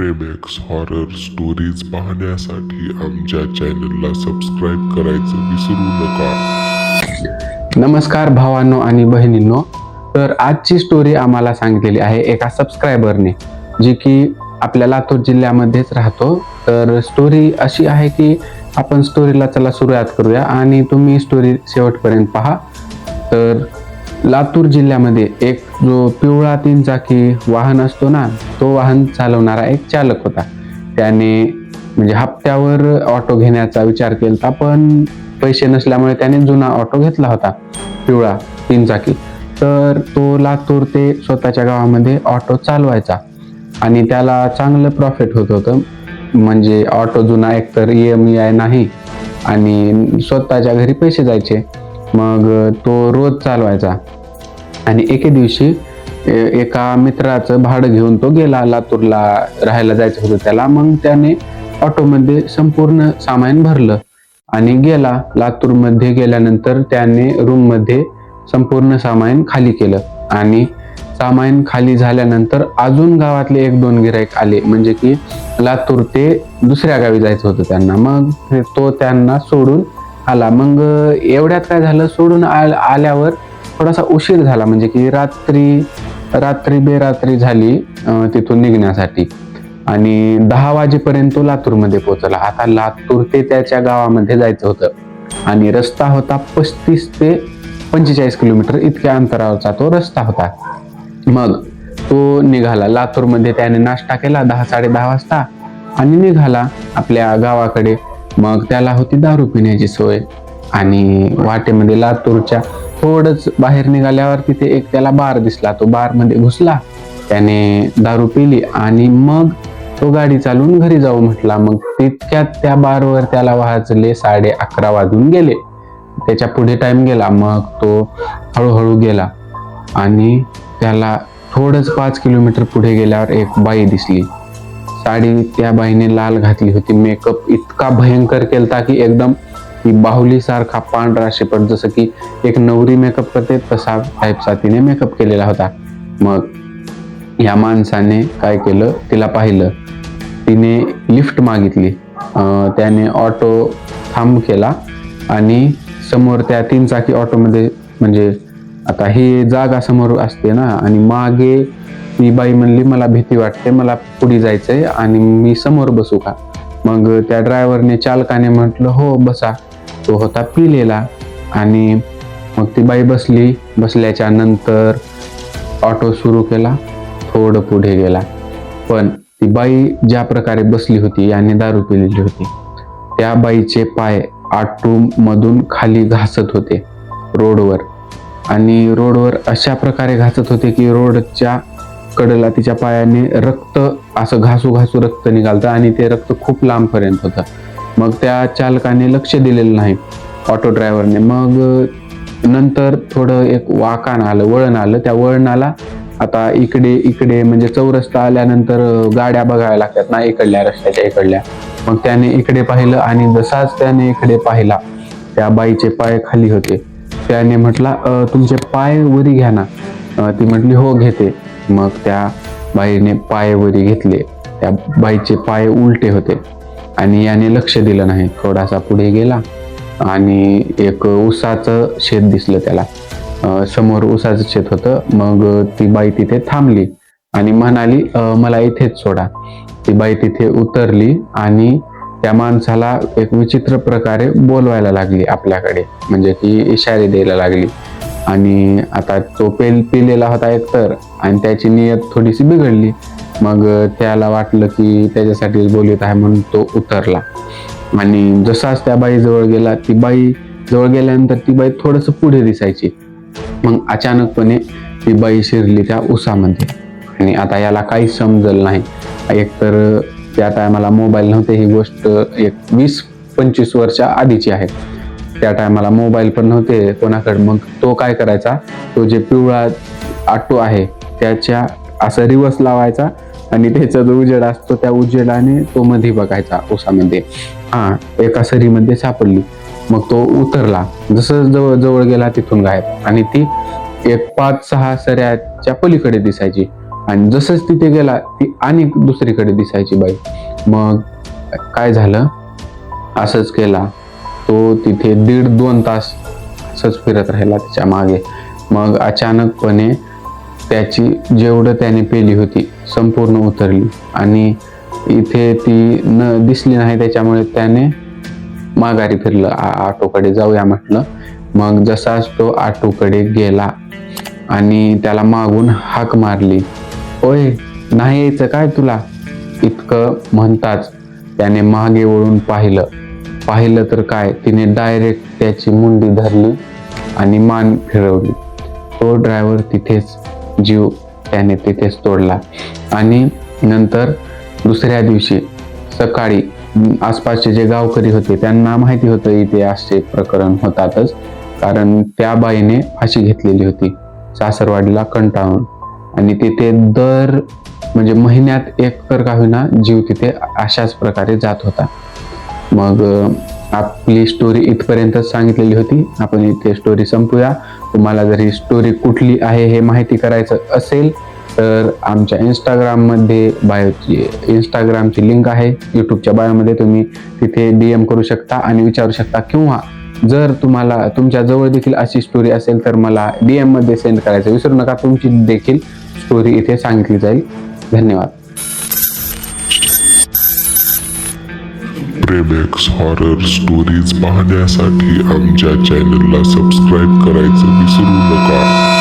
प्रेमेक्स horror stories पाहण्यासाठी आमच्या चॅनलला सबस्क्राईब करायचं विसरू नका. नमस्कार भावांनो आणि बहिणींनो. तर आजची स्टोरी आम्हाला सांगितलेली आहे एका सबस्क्रायबरने जी की आपल्या लातूर जिल्ह्यामध्येच राहतो. तर स्टोरी अशी आहे की आपण स्टोरीला चला सुरुवात करूया आणि तुम्ही स्टोरी शेवटपर्यंत पहा. तर लातूर जिल्ह्यामध्ये एक जो पिवळा तीन चाकी वाहन असतो ना तो वाहन चालवणारा एक चालक होता. त्याने म्हणजे हप्त्यावर ऑटो घेण्याचा विचार केला पण पैसे नसल्यामुळे त्याने जुना ऑटो घेतला होता पिवळा तीन चाकी तर तो लातूर ते स्वतःच्या गावामध्ये ऑटो चालवायचा आणि त्याला चांगलं प्रॉफिट होत होतं. म्हणजे ऑटो जुना एकतर ई एम आय नाही आणि स्वतःच्या घरी पैसे जायचे. मग तो रोज चालवायचा. आणि एके दिवशी एका मित्राचं भाडं घेऊन तो गेला लातूरला राहायला जायचं होतं त्याला. मग त्याने ऑटोमध्ये संपूर्ण सामान भरलं आणि गेला. लातूरमध्ये गेल्यानंतर त्याने रूममध्ये संपूर्ण सामान खाली केलं. आणि सामान खाली झाल्यानंतर अजून गावातले एक दोन गिराईक आले. म्हणजे की लातूर ते दुसऱ्या गावी जायचं होतं त्यांना. मग तो त्यांना सोडून आला. मग एवढ्यात काय झालं? सोडून आल- आल्यावर थोडासा उशीर झाला. म्हणजे की रात्री रात्री बेरात्री झाली तिथून निघण्यासाठी. आणि दहा वाजेपर्यंत तो लातूरमध्ये पोहोचला. आता लातूर ते त्याच्या गावामध्ये जायचं होतं. आणि रस्ता होता पस्तीस ते पंचेचाळीस किलोमीटर इतक्या अंतरावरचा तो रस्ता होता. मग तो निघाला. लातूरमध्ये त्याने नाश्ता केला दहा साडे दहा वाजता. आणि निघाला आपल्या गावाकडे. मग त्याला होती दारू पिण्याची सोय. आणि वाटेमध्ये लातूरच्या थोडंच बाहेर निघाल्यावर तिथे एक त्याला बार दिसला. तो बारमध्ये घुसला. त्याने दारू पिली आणि मग तो गाडी चालवून घरी जाऊ म्हटला. मग तितक्यात त्या बारवर त्याला वाजले साडे अकरा वाजून गेले. त्याच्या पुढे टाइम गेला. मग तो हळूहळू गेला. आणि त्याला थोडंच पाच किलोमीटर पुढे गेल्यावर एक बाई दिसली. साडी त्या बाईने लाल घातली होती. मेकअप इतका भयंकर केलता की एकदम ती बाहुली सारखा पांढरा शेपट जसं की एक नवरी मेकअप करते तसा टाईपचा तिने मेकअप केलेला होता. मग या माणसाने काय केलं? तिला पाहिलं. तिने लिफ्ट मागितली. त्याने ऑटो थांब केला आणि समोर त्या तीन चाकी ऑटोमध्ये म्हणजे आता ही जागा समोर असते ना आणि मागे ती बाई म्हणली मला भीती वाटते मला पुढे जायचंय आणि मी समोर बसू का? मग त्या ड्रायव्हरने चालकाने म्हटलं हो बसा. तो होता पिलेला आणि मग ती बाई बसली. बसल्याच्या नंतर ऑटो सुरू केला थोडं पुढे गेला. पण ती बाई ज्या प्रकारे बसली होती याने दारू पिलेली होती. त्या बाईचे पाय आटू मधून खाली घासत होते रोडवर. आणि रोडवर अशा प्रकारे घासत होते की रोडच्या कडेला तिच्या पायाने रक्त असं घासू घासू रक्त निघालतं आणि ते रक्त खूप लांबपर्यंत होतं. मग त्या चालकाने लक्ष दिलेलं नाही ऑटो ड्रायव्हरने. मग नंतर थोडं एक वाकान आलं वळण आलं. त्या वळणाला आता इकडे इकडे म्हणजे चौरस्ता आल्यानंतर गाड्या बघाव्या लागतात ना इकडल्या रस्त्याच्या इकडल्या. मग त्याने इकडे पाहिलं आणि जसाच त्याने इकडे पाहिला त्या बाईचे पाय खाली होते. त्याने म्हटला तुमचे पाय वरी घ्या ना. ती म्हटली हो घेते. मग त्या बाईने पाय वरी घेतले. त्या बाईचे पाय उलटे होते. आणि याने लक्ष दिलं नाही. थोडासा पुढे गेला आणि एक उसाचं शेत दिसलं त्याला. समोर उसाचं शेत होतं. मग ती बाई तिथे थांबली आणि म्हणाली मला इथेच सोडा. ती बाई तिथे उतरली आणि त्या माणसाला एक विचित्र प्रकारे बोलवायला लागली आपल्याकडे. म्हणजे की इशारे द्यायला लागली. आणि आता तो पेल पिलेला होता एकतर आणि त्याची नियत थोडीशी बिघडली. मग त्याला वाटलं की त्याच्यासाठी बोलत आहे म्हणून तो उतरला. आणि जसाच त्या बाई जवळ गेला ती बाई जवळ गेल्यानंतर ती बाई थोडस पुढे दिसायची. मग अचानकपणे ती बाई शिरली त्या उसामध्ये. आणि आता याला काही समजलं नाही. एकतर त्या टायमाला मोबाईल नव्हते ही गोष्ट एक वीस पंचवीस वर्षा आधीची आहे. त्या टायमाला मोबाईल पण नव्हते कोणाकडे. मग तो काय करायचा? तो जे पिवळा आटो आहे त्याच्या असं रिवर्स लावायचा आणि त्याचा जो उजेड असतो त्या उजेडाने तो मध्ये बघायचा उसामध्ये हा एका सरीमध्ये सापडली. मग तो उतरला. जसं जवळ जवळ गेला तिथून गायब. आणि ती एक पाच सहा सऱ्याच्या पलीकडे दिसायची. आणि जसंच तिथे गेला ती आणि दुसरीकडे दिसायची बाई. मग काय झालं? असंच केला. तो तिथे दीड दोन तास असंच फिरत राहिला तिच्यामागे. मग अचानकपणे त्याची जेवढं त्याने पेली होती संपूर्ण उतरली. आणि इथे ती न दिसली नाही त्याच्यामुळे त्याने माघारी फिरलं. आटोकडे जाऊया म्हटलं. मग जसाच तो आटोकडे गेला आणि त्याला मागून हाक मारली. ओय नाही यायचं काय तुला? इतकं म्हणताच त्याने मागे वळून पाहिलं. पाहिलं तर काय तिने डायरेक्ट त्याची मुंडी धरली आणि मान फिरवली. तो ड्रायव्हर तिथेच जीव त्याने तिथेच तोडला. आणि नंतर दुसऱ्या दिवशी सकाळी आसपासचे जे गावकरी होते त्यांना माहिती होतं इथे असे प्रकरण होतातच. कारण त्या बाईने फाशी घेतलेली होती सासरवाडीला कंटाळून. आणि तिथे दर म्हणजे महिन्यात एक तर का होईना जीव तिथे अशाच प्रकारे जात होता. मग आपली स्टोरी इथपर्यंतच सांगितलेली होती. आपण इथे स्टोरी संपूया. तुम्हाला जर ही स्टोरी कुठली आहे हे माहिती करायचं असेल तर आमच्या इंस्टाग्राममध्ये बायोची इंस्टाग्रामची लिंक आहे. यूट्यूबच्या बायोमध्ये तुम्ही तिथे डी एम करू शकता आणि विचारू शकता. किंवा जर तुम्हाला तुमच्या जवळ देखील अशी स्टोरी असेल तर मला डी एममध्ये सेंड करायचं. विसरू नका तुमची देखील स्टोरी इथे सांगितली जाईल. धन्यवाद. प्रेमेक्स हॉरर स्टोरीज पाहण्यासाठी आमच्या चॅनलला सबस्क्राईब करायचं विसरू नका.